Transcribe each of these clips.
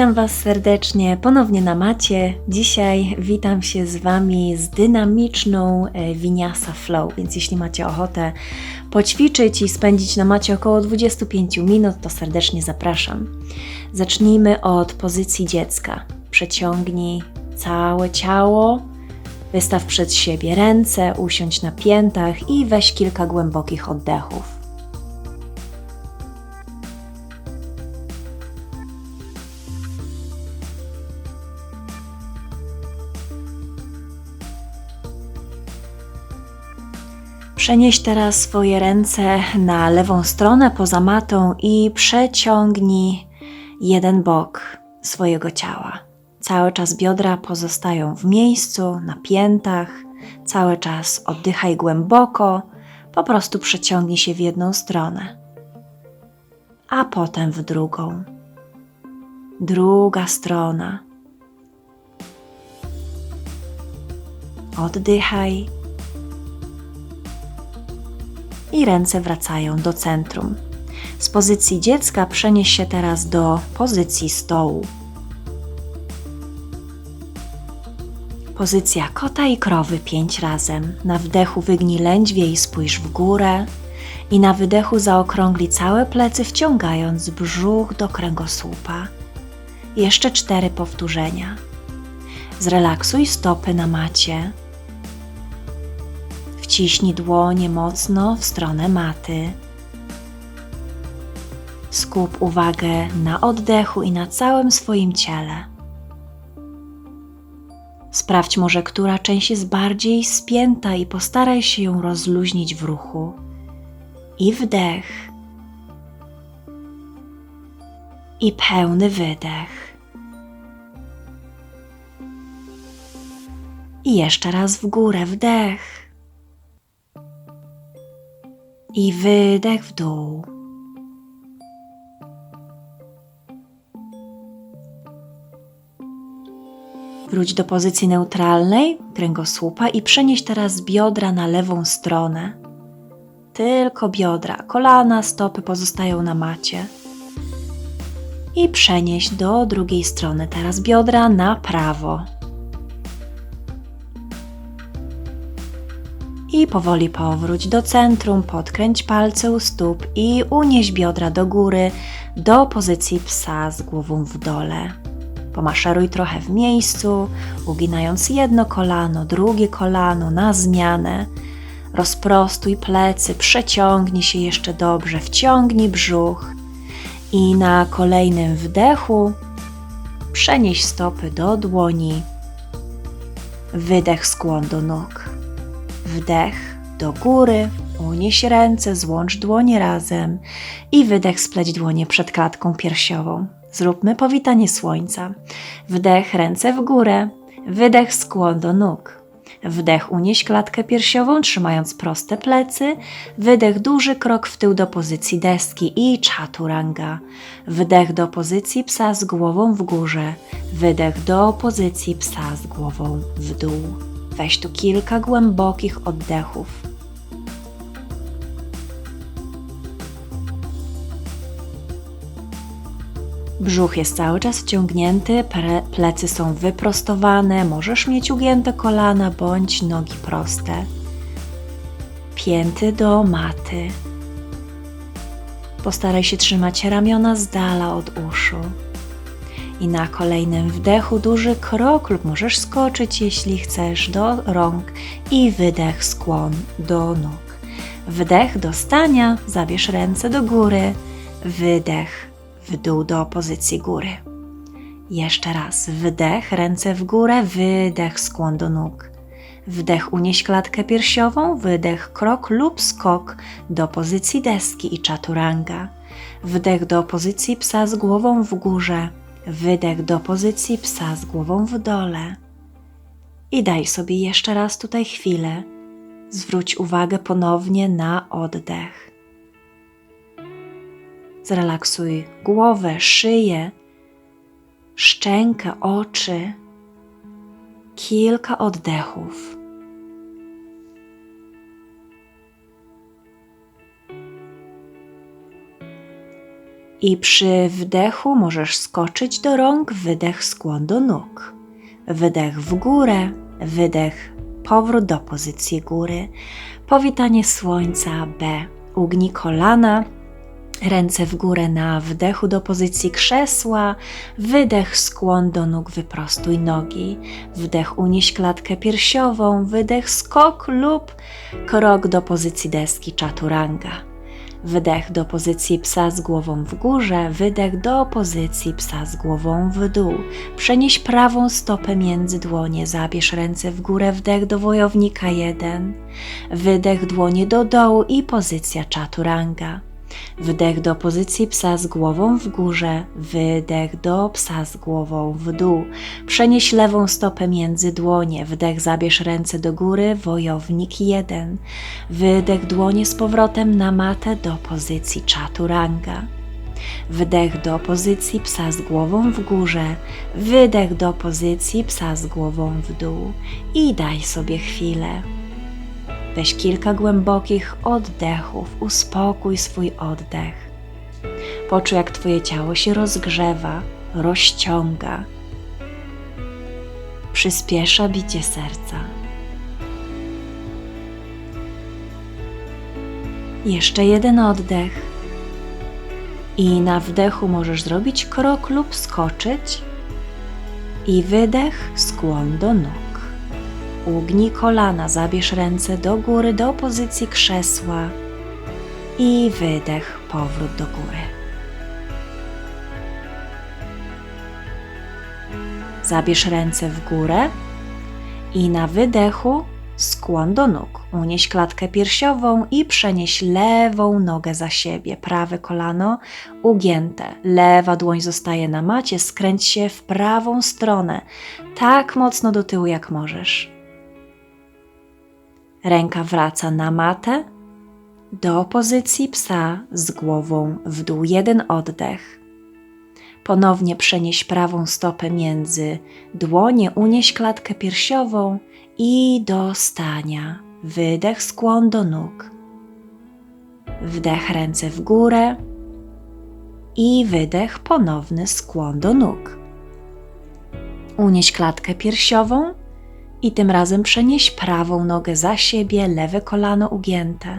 Witam Was serdecznie ponownie na macie. Dzisiaj witam się z Wami z dynamiczną e, Winiasa Flow, więc jeśli macie ochotę poćwiczyć i spędzić na macie około 25 minut, to serdecznie zapraszam. Zacznijmy od pozycji dziecka. Przeciągnij całe ciało, wystaw przed siebie ręce, usiądź na piętach i weź kilka głębokich oddechów. Przenieś teraz swoje ręce na lewą stronę poza matą i przeciągnij jeden bok swojego ciała. Cały czas biodra pozostają w miejscu, na piętach, cały czas oddychaj głęboko, po prostu przeciągnij się w jedną stronę, a potem w drugą. Druga strona. Oddychaj i ręce wracają do centrum. Z pozycji dziecka przenieś się teraz do pozycji stołu. Pozycja kota i krowy pięć razem. Na wdechu wygnij lędźwie i spójrz w górę. I na wydechu zaokrągli całe plecy, wciągając brzuch do kręgosłupa. Jeszcze cztery powtórzenia. Zrelaksuj stopy na macie. Wciśnij dłonie mocno w stronę maty. Skup uwagę na oddechu i na całym swoim ciele. Sprawdź może, która część jest bardziej spięta i postaraj się ją rozluźnić w ruchu. I wdech. I pełny wydech. I jeszcze raz w górę wdech i wydech w dół. Wróć do pozycji neutralnej kręgosłupa i przenieś teraz biodra na lewą stronę. Tylko biodra, kolana, stopy pozostają na macie. I przenieś do drugiej strony teraz biodra na prawo. Powoli powróć do centrum, podkręć palce u stóp i unieś biodra do góry do pozycji psa z głową w dole. Pomaszeruj trochę w miejscu, uginając jedno kolano, drugie kolano na zmianę. Rozprostuj plecy, przeciągnij się jeszcze dobrze, wciągnij brzuch i na kolejnym wdechu przenieś stopy do dłoni. Wydech skłon do nóg. Wdech do góry, unieś ręce, złącz dłonie razem i wydech spleć dłonie przed klatką piersiową. Zróbmy powitanie słońca. Wdech ręce w górę, wydech skłon do nóg. Wdech unieś klatkę piersiową, trzymając proste plecy. Wydech duży krok w tył do pozycji deski i chaturanga. Wdech do pozycji psa z głową w górze. Wydech do pozycji psa z głową w dół. Weź tu kilka głębokich oddechów. Brzuch jest cały czas wciągnięty, plecy są wyprostowane, możesz mieć ugięte kolana bądź nogi proste. Pięty do maty. Postaraj się trzymać ramiona z dala od uszu. I na kolejnym wdechu duży krok lub możesz skoczyć, jeśli chcesz, do rąk i wydech skłon do nóg. Wdech do stania, zabierz ręce do góry, wydech w dół do pozycji góry. Jeszcze raz wdech, ręce w górę, wydech, skłon do nóg. Wdech unieś klatkę piersiową, wydech krok lub skok do pozycji deski i chaturanga. Wdech do pozycji psa z głową w górze, Wydech do pozycji psa z głową w dole. I daj sobie jeszcze raz tutaj chwilę. Zwróć uwagę ponownie na oddech. Zrelaksuj głowę, szyję, szczękę, oczy. Kilka oddechów. I przy wdechu możesz skoczyć do rąk, wydech skłon do nóg. Wydech w górę, wydech powrót do pozycji góry. Powitanie słońca B. Ugnij kolana, ręce w górę na wdechu do pozycji krzesła, wydech skłon do nóg, wyprostuj nogi, wdech unieś klatkę piersiową, wydech skok lub krok do pozycji deski chaturanga. Wydech do pozycji psa z głową w górze, wydech do pozycji psa z głową w dół. Przenieś prawą stopę między dłonie, zabierz ręce w górę, wdech do wojownika 1, wydech dłonie do dołu i pozycja chaturanga. Wdech do pozycji psa z głową w górze, wydech do psa z głową w dół. Przenieś lewą stopę między dłonie, wdech zabierz ręce do góry, wojownik 1. Wydech dłonie z powrotem na matę do pozycji chaturanga. Wdech do pozycji psa z głową w górze, wydech do pozycji psa z głową w dół i daj sobie chwilę. Weź kilka głębokich oddechów, uspokój swój oddech. Poczuj, jak Twoje ciało się rozgrzewa, rozciąga, przyspiesza bicie serca. Jeszcze jeden oddech. I na wdechu możesz zrobić krok lub skoczyć. I wydech, skłon do nóg. Ugnij kolana, zabierz ręce do góry, do pozycji krzesła i wydech, powrót do góry. Zabierz ręce w górę i na wydechu skłon do nóg. Unieś klatkę piersiową i przenieś lewą nogę za siebie. Prawe kolano ugięte. Lewa dłoń zostaje na macie. Skręć się w prawą stronę, tak mocno do tyłu jak możesz. Ręka wraca na matę do pozycji psa z głową w dół. Jeden oddech. Ponownie przenieś prawą stopę między dłonie, unieś klatkę piersiową i do stania. Wydech, skłon do nóg. Wdech, ręce w górę i wydech, ponowny skłon do nóg. Unieś klatkę piersiową i tym razem przenieś prawą nogę za siebie, lewe kolano ugięte.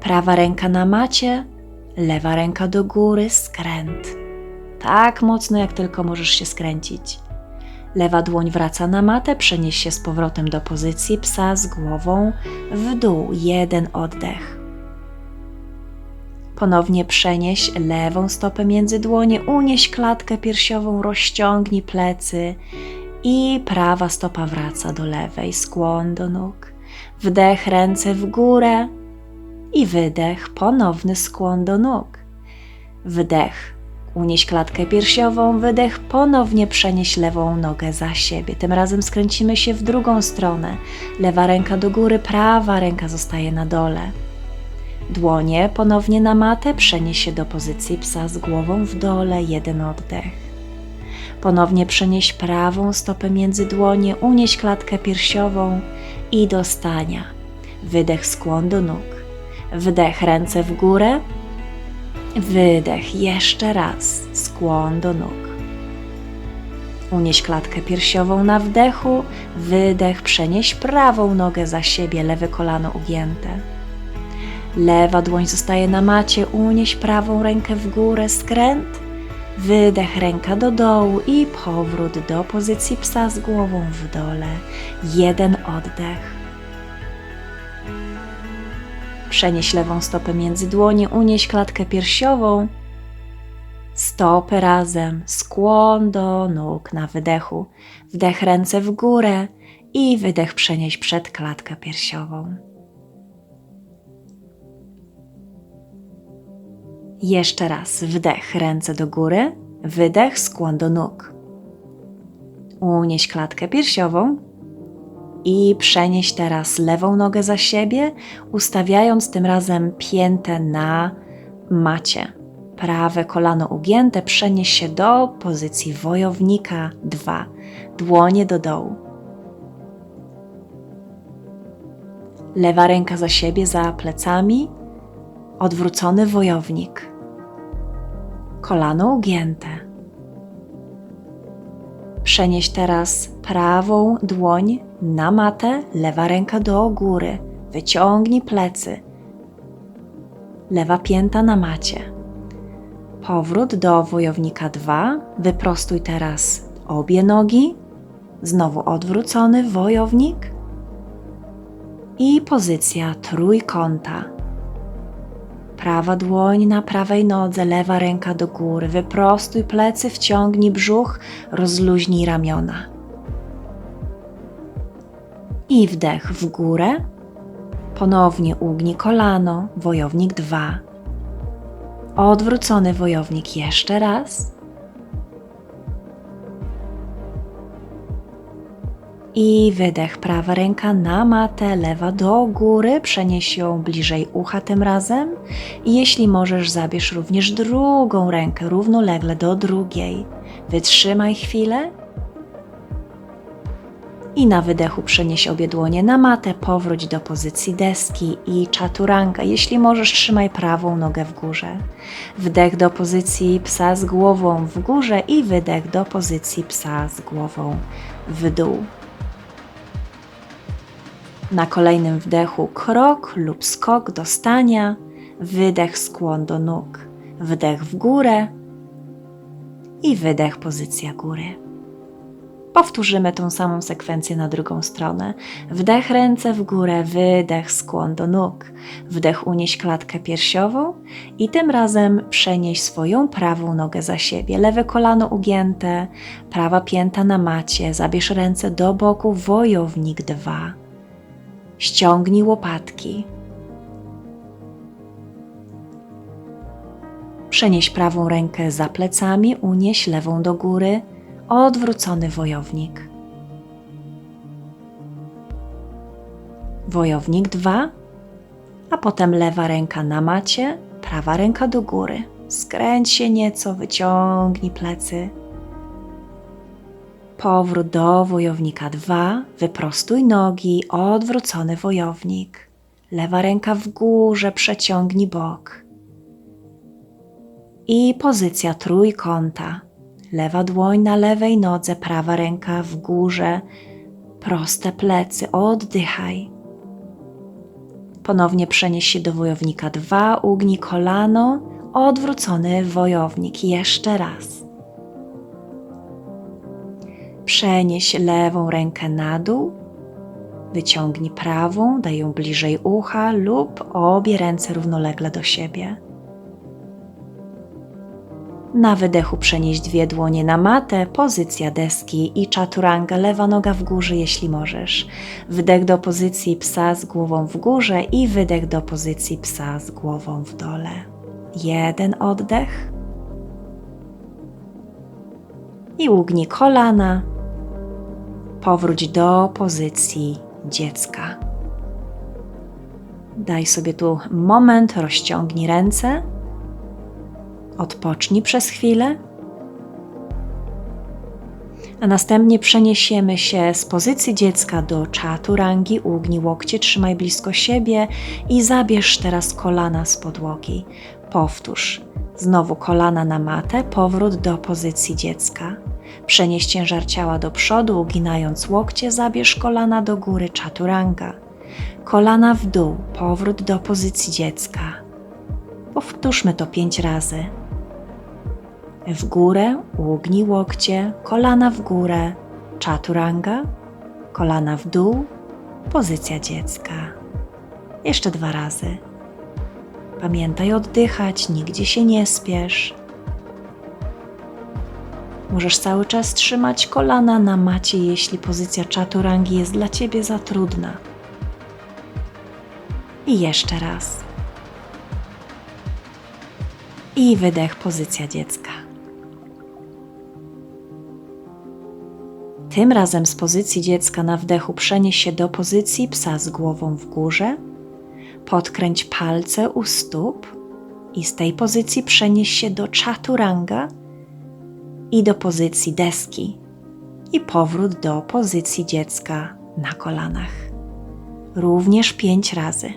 Prawa ręka na macie, lewa ręka do góry, skręt. Tak mocno, jak tylko możesz się skręcić. Lewa dłoń wraca na matę, przenieś się z powrotem do pozycji psa z głową w dół. Jeden oddech. Ponownie przenieś lewą stopę między dłonie, unieś klatkę piersiową, rozciągnij plecy i prawa stopa wraca do lewej, skłon do nóg. Wdech, ręce w górę i wydech, ponowny skłon do nóg. Wdech, unieś klatkę piersiową, wydech, ponownie przenieś lewą nogę za siebie. Tym razem skręcimy się w drugą stronę. Lewa ręka do góry, prawa ręka zostaje na dole. Dłonie ponownie na matę, przenieś się do pozycji psa z głową w dole, jeden oddech. Ponownie przenieś prawą stopę między dłonie, unieś klatkę piersiową i do stania. Wydech skłon do nóg. Wdech ręce w górę. Wydech jeszcze raz skłon do nóg. Unieś klatkę piersiową na wdechu, wydech, przenieś prawą nogę za siebie, lewe kolano ugięte. Lewa dłoń zostaje na macie, unieś prawą rękę w górę, skręt Wydech ręka do dołu i powrót do pozycji psa z głową w dole. Jeden oddech. Przenieś lewą stopę między dłonie, unieś klatkę piersiową. Stopy razem, skłon do nóg na wydechu. Wdech ręce w górę i wydech przenieś przed klatkę piersiową. Jeszcze raz wdech, ręce do góry, wydech, skłon do nóg. Unieś klatkę piersiową i przenieś teraz lewą nogę za siebie, ustawiając tym razem piętę na macie. Prawe kolano ugięte, przenieś się do pozycji wojownika 2, dłonie do dołu. Lewa ręka za siebie, za plecami, odwrócony wojownik. kolano ugięte. Przenieś teraz prawą dłoń na matę, lewa ręka do góry. Wyciągnij plecy. Lewa pięta na macie. Powrót do wojownika 2. Wyprostuj teraz obie nogi. Znowu odwrócony wojownik. I pozycja trójkąta. Prawa dłoń na prawej nodze, lewa ręka do góry. Wyprostuj plecy, wciągnij brzuch, rozluźnij ramiona. I wdech w górę. Ponownie ugnij kolano, wojownik 2. Odwrócony wojownik jeszcze raz. I wydech, prawa ręka na matę, lewa do góry, przenieś ją bliżej ucha tym razem. I jeśli możesz, zabierz również drugą rękę równolegle do drugiej. Wytrzymaj chwilę. I na wydechu przenieś obie dłonie na matę, powróć do pozycji deski i czaturanga. Jeśli możesz, trzymaj prawą nogę w górze. Wdech do pozycji psa z głową w górze i wydech do pozycji psa z głową w dół. Na kolejnym wdechu krok lub skok do stania, wydech skłon do nóg, wdech w górę i wydech pozycja góry. Powtórzymy tą samą sekwencję na drugą stronę. Wdech ręce w górę, wydech skłon do nóg, wdech unieś klatkę piersiową i tym razem przenieś swoją prawą nogę za siebie. Lewe kolano ugięte, prawa pięta na macie, zabierz ręce do boku, wojownik dwa. Ściągnij łopatki. Przenieś prawą rękę za plecami, unieś lewą do góry, odwrócony wojownik. Wojownik 2, a potem lewa ręka na macie, prawa ręka do góry. Skręć się nieco, wyciągnij plecy. Powrót do wojownika 2, wyprostuj nogi, odwrócony wojownik. Lewa ręka w górze, przeciągnij bok. I pozycja trójkąta. Lewa dłoń na lewej nodze, prawa ręka w górze, proste plecy, oddychaj. Ponownie przenieś się do wojownika 2, ugnij kolano, odwrócony wojownik. Jeszcze raz. Przenieś lewą rękę na dół, wyciągnij prawą, daj ją bliżej ucha lub obie ręce równolegle do siebie. Na wydechu przenieś dwie dłonie na matę, pozycja deski i czaturanga, lewa noga w górze, jeśli możesz. Wdech do pozycji psa z głową w górze i wydech do pozycji psa z głową w dole. Jeden oddech. I ugnij kolana. Powróć do pozycji dziecka. Daj sobie tu moment, rozciągnij ręce. Odpocznij przez chwilę. A następnie przeniesiemy się z pozycji dziecka do czaturangi. Ugnij łokcie, trzymaj blisko siebie i zabierz teraz kolana z podłogi. Powtórz. Znowu kolana na matę, powrót do pozycji dziecka. Przenieś ciężar ciała do przodu, uginając łokcie, zabierz kolana do góry, czaturanga. Kolana w dół, powrót do pozycji dziecka. Powtórzmy to pięć razy. W górę, ugnij łokcie, kolana w górę, czaturanga, kolana w dół, pozycja dziecka. Jeszcze dwa razy. Pamiętaj oddychać, nigdzie się nie spiesz. Możesz cały czas trzymać kolana na macie, jeśli pozycja czaturangi jest dla ciebie za trudna. I jeszcze raz. I wydech, pozycja dziecka. Tym razem z pozycji dziecka na wdechu przenieś się do pozycji psa z głową w górze. Podkręć palce u stóp i z tej pozycji przenieś się do czaturanga i do pozycji deski i powrót do pozycji dziecka na kolanach. Również pięć razy.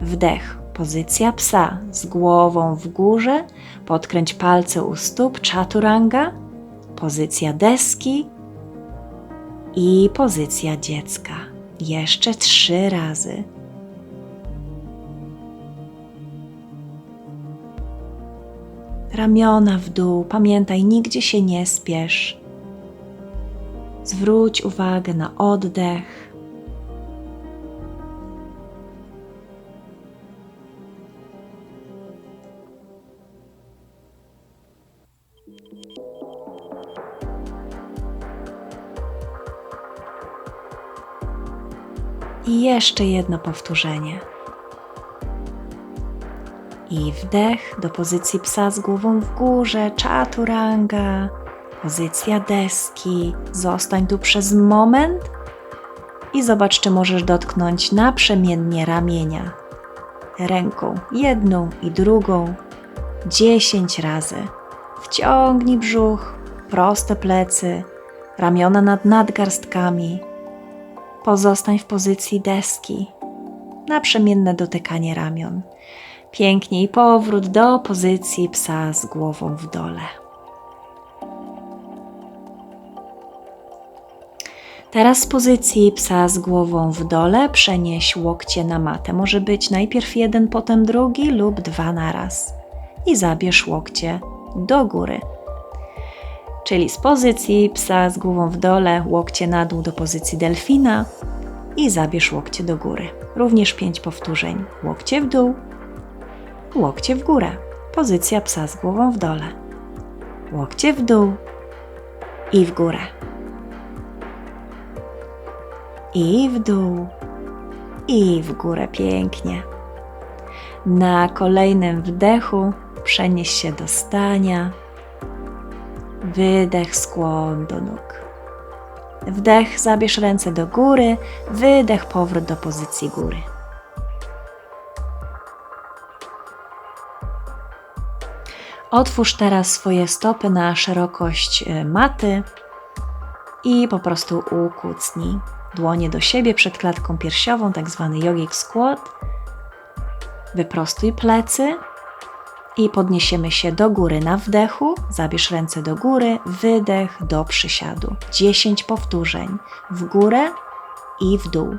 Wdech, Pozycja psa z głową w górze, podkręć palce u stóp, chaturanga. Pozycja deski i pozycja dziecka. Jeszcze trzy razy. Ramiona w dół, pamiętaj, nigdzie się nie spiesz. Zwróć uwagę na oddech. I jeszcze jedno powtórzenie. I wdech do pozycji psa z głową w górze, chaturanga, pozycja deski. Zostań tu przez moment i zobacz, czy możesz dotknąć naprzemiennie ramienia. Ręką jedną i drugą dziesięć razy. Wciągnij brzuch, proste plecy, ramiona nad nadgarstkami. Pozostań w pozycji deski. Naprzemienne dotykanie ramion. Pięknie i powrót do pozycji psa z głową w dole. Teraz z pozycji psa z głową w dole przenieś łokcie na matę. Może być najpierw jeden, potem drugi lub dwa naraz. I zabierz łokcie do góry. Czyli z pozycji psa z głową w dole, łokcie na dół do pozycji delfina i zabierz łokcie do góry. Również pięć powtórzeń. Łokcie w dół, łokcie w górę. Pozycja psa z głową w dole. Łokcie w dół i w górę. I w dół i w górę pięknie. Na kolejnym wdechu przenieś się do stania. Wydech, skłon do nóg. Wdech, zabierz ręce do góry, wydech, powrót do pozycji góry. Otwórz teraz swoje stopy na szerokość e, maty i po prostu ukucnij dłonie do siebie przed klatką piersiową, tak zwany yogic squat. Wyprostuj plecy i podniesiemy się do góry na wdechu. Zabierz ręce do góry, wydech do przysiadu. 10 powtórzeń w górę i w dół.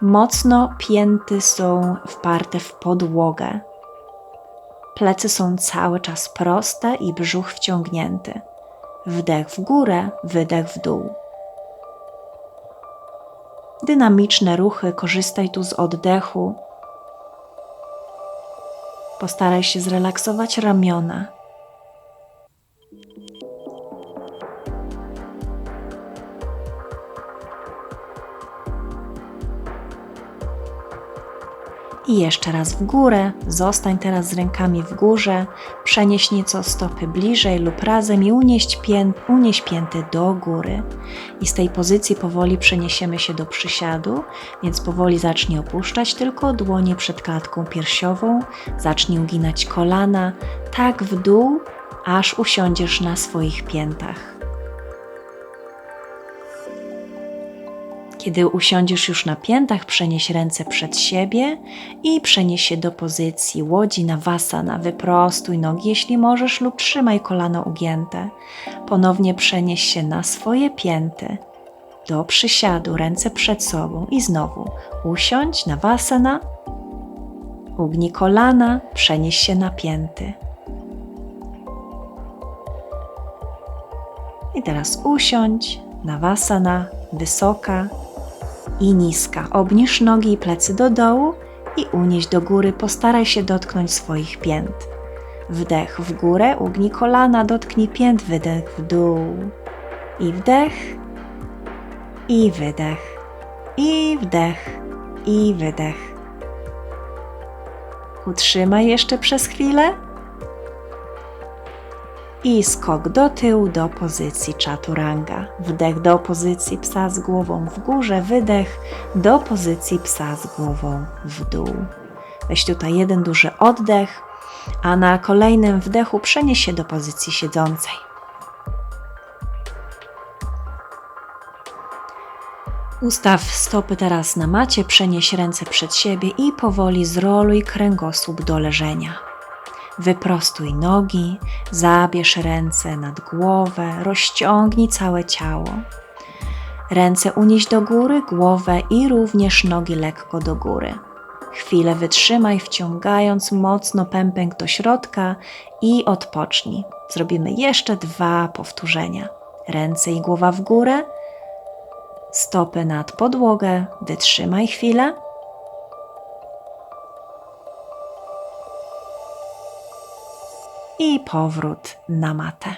Mocno pięty są wparte w podłogę. Plecy są cały czas proste i brzuch wciągnięty. Wdech w górę, wydech w dół. Dynamiczne ruchy, korzystaj tu z oddechu. Postaraj się zrelaksować ramiona. I jeszcze raz w górę. Zostań teraz z rękami w górze. Przenieś nieco stopy bliżej lub razem i unieś, pię unieś pięty do góry. I z tej pozycji powoli przeniesiemy się do przysiadu, więc powoli zacznij opuszczać tylko dłonie przed klatką piersiową. Zacznij uginać kolana, tak w dół, aż usiądziesz na swoich piętach. Kiedy usiądziesz już na piętach, przenieś ręce przed siebie i przenieś się do pozycji łodzi na wasana. Wyprostuj nogi, jeśli możesz, lub trzymaj kolano ugięte. Ponownie przenieś się na swoje pięty. Do przysiadu, ręce przed sobą i znowu usiądź na wasana. Ugnij kolana, przenieś się na pięty. I teraz usiądź na wasana, wysoka, i niska. Obniż nogi i plecy do dołu i unieś do góry. Postaraj się dotknąć swoich pięt. Wdech w górę, ugnij kolana, dotknij pięt, wydech w dół. I wdech, i wydech, i wdech, i wydech. Utrzymaj jeszcze przez chwilę i skok do tyłu do pozycji chaturanga. Wdech do pozycji psa z głową w górze, wydech do pozycji psa z głową w dół. Weź tutaj jeden duży oddech, a na kolejnym wdechu przenieś się do pozycji siedzącej. Ustaw stopy teraz na macie, przenieś ręce przed siebie i powoli zroluj kręgosłup do leżenia. Wyprostuj nogi, zabierz ręce nad głowę, rozciągnij całe ciało. Ręce unieś do góry, głowę i również nogi lekko do góry. Chwilę wytrzymaj, wciągając mocno pępek do środka i odpocznij. Zrobimy jeszcze dwa powtórzenia. Ręce i głowa w górę, stopy nad podłogę, wytrzymaj chwilę. I powrót na matę.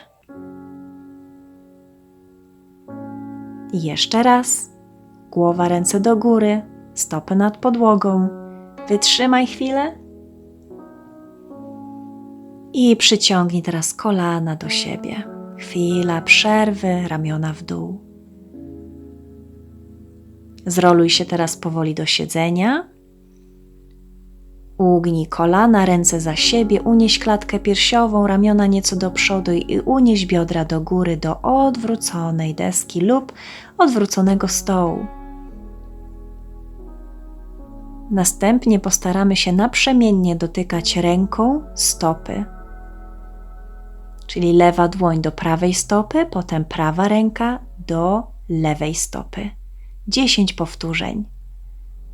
Jeszcze raz. Głowa, ręce do góry, stopy nad podłogą. Wytrzymaj chwilę. I przyciągnij teraz kolana do siebie. Chwila przerwy, ramiona w dół. Zroluj się teraz powoli do siedzenia. Ugnij kolana, ręce za siebie, unieś klatkę piersiową, ramiona nieco do przodu i unieś biodra do góry do odwróconej deski lub odwróconego stołu. Następnie postaramy się naprzemiennie dotykać ręką stopy. Czyli lewa dłoń do prawej stopy, potem prawa ręka do lewej stopy. 10 powtórzeń.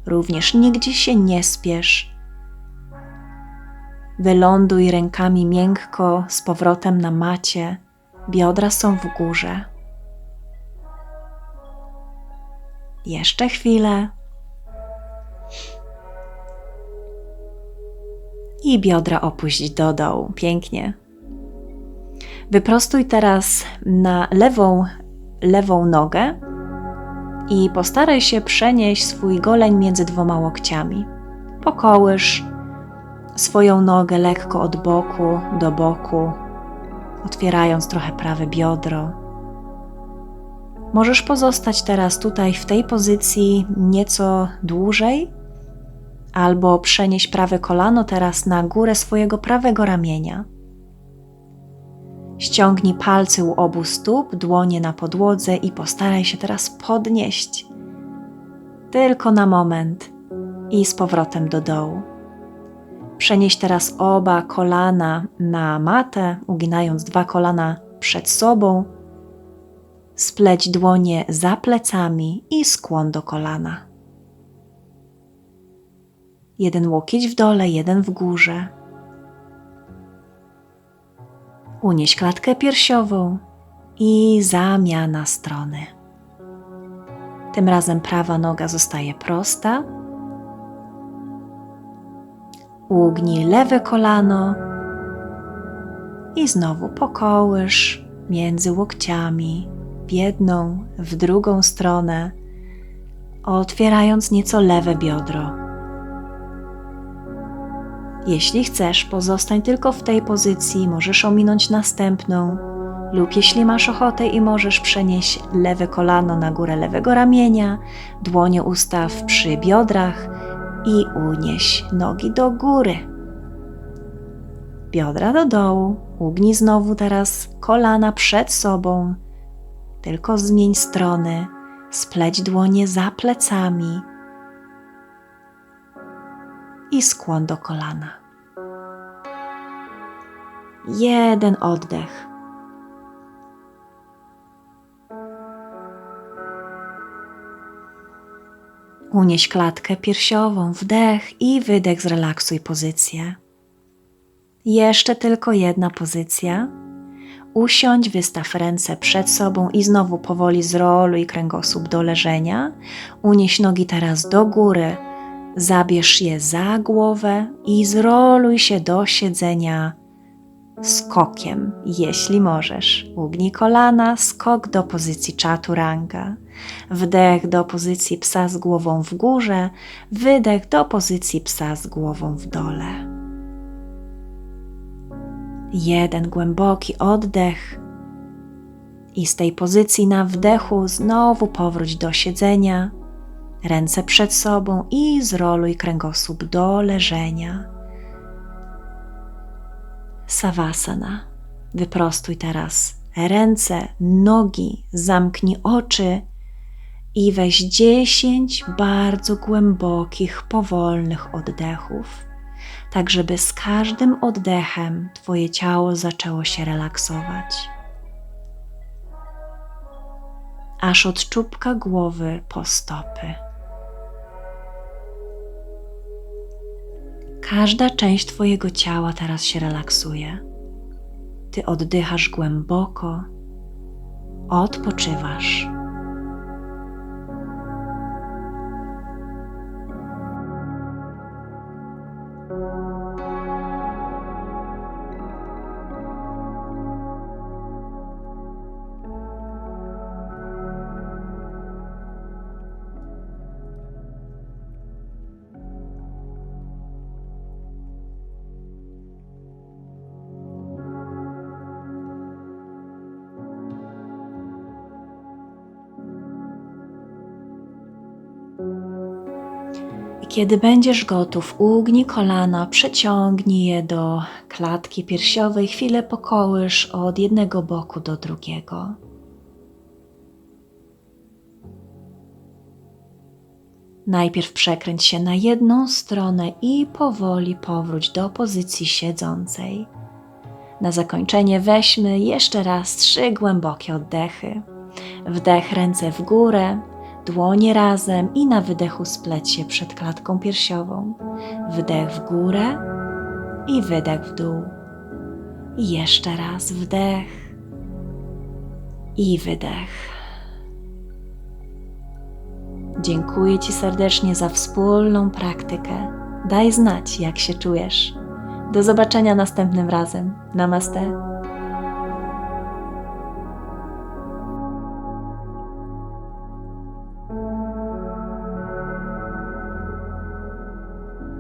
Również nigdzie się nie spiesz. Wyląduj rękami miękko z powrotem na macie. Biodra są w górze. Jeszcze chwilę. I biodra opuść do dołu. Pięknie. Wyprostuj teraz na lewą, lewą nogę i postaraj się przenieść swój goleń między dwoma łokciami. Pokołysz swoją nogę lekko od boku do boku, otwierając trochę prawe biodro. Możesz pozostać teraz tutaj w tej pozycji nieco dłużej, albo przenieść prawe kolano teraz na górę swojego prawego ramienia. Ściągnij palce u obu stóp, dłonie na podłodze i postaraj się teraz podnieść. Tylko na moment i z powrotem do dołu. Przenieś teraz oba kolana na matę, uginając dwa kolana przed sobą. Spleć dłonie za plecami i skłon do kolana. Jeden łokieć w dole, jeden w górze unieś klatkę piersiową i zamiana strony. Tym razem prawa noga zostaje prosta. Ugnij lewe kolano i znowu pokołysz między łokciami w jedną, w drugą stronę, otwierając nieco lewe biodro. Jeśli chcesz, pozostań tylko w tej pozycji, możesz ominąć następną, lub jeśli masz ochotę i możesz przenieść lewe kolano na górę lewego ramienia, dłonie ustaw przy biodrach i unieś nogi do góry. Biodra do dołu, ugnij znowu teraz kolana przed sobą, tylko zmień strony, spleć dłonie za plecami i skłon do kolana. Jeden oddech. Unieś klatkę piersiową, wdech i wydech, zrelaksuj pozycję. Jeszcze tylko jedna pozycja. Usiądź, wystaw ręce przed sobą i znowu powoli zroluj kręgosłup do leżenia. Unieś nogi teraz do góry, Zabierz je za głowę i zroluj się do siedzenia skokiem, jeśli możesz. Ugnij kolana, skok do pozycji chaturanga. Wdech do pozycji psa z głową w górze, wydech do pozycji psa z głową w dole. Jeden głęboki oddech i z tej pozycji na wdechu znowu powróć do siedzenia ręce przed sobą i zroluj kręgosłup do leżenia. Savasana. Wyprostuj teraz ręce, nogi, zamknij oczy I weź 10 bardzo głębokich, powolnych oddechów, tak żeby z każdym oddechem Twoje ciało zaczęło się relaksować. Aż od czubka głowy po stopy. Każda część Twojego ciała teraz się relaksuje. Ty oddychasz głęboko, odpoczywasz. Kiedy będziesz gotów, ugnij kolana, przeciągnij je do klatki piersiowej, chwilę pokołysz od jednego boku do drugiego. Najpierw przekręć się na jedną stronę i powoli powróć do pozycji siedzącej. Na zakończenie weźmy jeszcze raz trzy głębokie oddechy. Wdech ręce w górę, dłonie razem i na wydechu spleć się przed klatką piersiową. Wdech w górę i wydech w dół. I jeszcze raz wdech i wydech. Dziękuję Ci serdecznie za wspólną praktykę. Daj znać, jak się czujesz. Do zobaczenia następnym razem. Namaste.